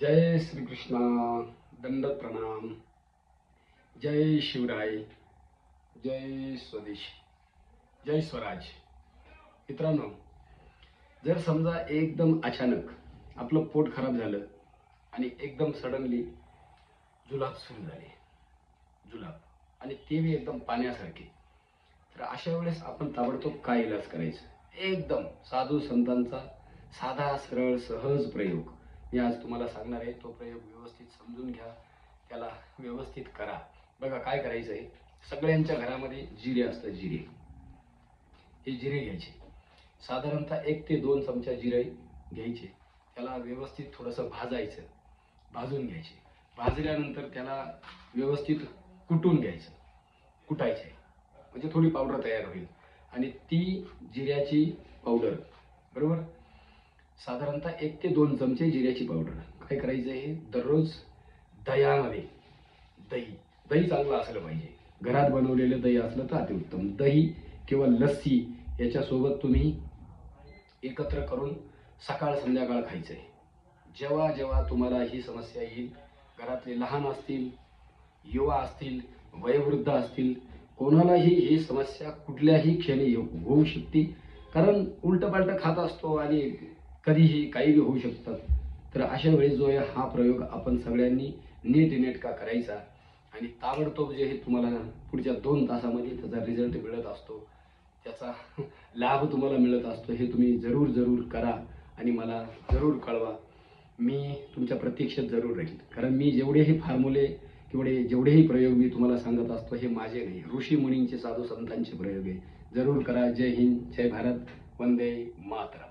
जय श्रीकृष्णा दंडत प्रणाम। जय शिवराय जय स्वदेश जय स्वराज। मित्रांनो जर समजा एकदम अचानक आपलं पोट खराब झालं आणि एकदम सडनली जुलाब सुरू झाले जुलाब आणि ते बी एकदम पाण्यासारखे तर अशा वेळेस आपण ताबडतोब काय इलाज करायचं? एकदम साधू संतांचा साधा सरळ सहज प्रयोग. मी आज तुम्हाला सांगणार आहे तो प्रयोग व्यवस्थित समजून घ्या त्याला व्यवस्थित करा. बघा काय करायचं आहे सगळ्यांच्या घरामध्ये जिरे असतात जिरे. हे जिरे घ्यायचे. साधारणतः एक ते दोन चमचा जिरे घ्यायचे. त्याला व्यवस्थित थोडंसं भाजायचं. भाजून घ्यायचे. भाजल्यानंतर त्याला व्यवस्थित कुटून घ्यायचं. कुटायचे. म्हणजे थोडी पावडर तयार होईल. आणि ती जिऱ्याची पावडर. बरोबर? साधारणतः एक ते दोन चमचे जिऱ्याची पावडर काय करायचं आहे दररोज दह्यामध्ये दही. दही चांगलं असलं पाहिजे. घरात बनवलेलं दही असलं तर अतिउत्तम. दही किंवा लस्सी याच्यासोबत तुम्ही एकत्र करून सकाळ संध्याकाळ खायचं आहे जेव्हा जेव्हा तुम्हाला ही समस्या येईल घरातले लहान असतील युवा असतील वयोवृद्ध असतील कोणालाही ही समस्या कुठल्याही क्षणी होऊ शकते. कारण उलटपालट खात असतो आणि कधीही काही होऊ शकतात तर अशा वेळेस जो आहे हा प्रयोग आपण सगळ्यांनी नीट नेटका करायचा? आणि ताबडतोब जे हे तुम्हाला पुढच्या दोन तासामध्ये त्याचा रिझल्ट मिळत असतो. त्याचा लाभ तुम्हाला मिळत असतो हे तुम्ही जरूर जरूर करा आणि मला जरूर कळवा. मी तुमच्या प्रतीक्षेत जरूर राहील. कारण मी जेवढेही फॉर्म्युले किंवा जेवढेही प्रयोग मी तुम्हाला सांगत असतो हे माझे नाही. ऋषी मुनींचे साधू संतांचे प्रयोग आहे. जरूर करा. जय हिंद. जय भारत. वंदे मातरम.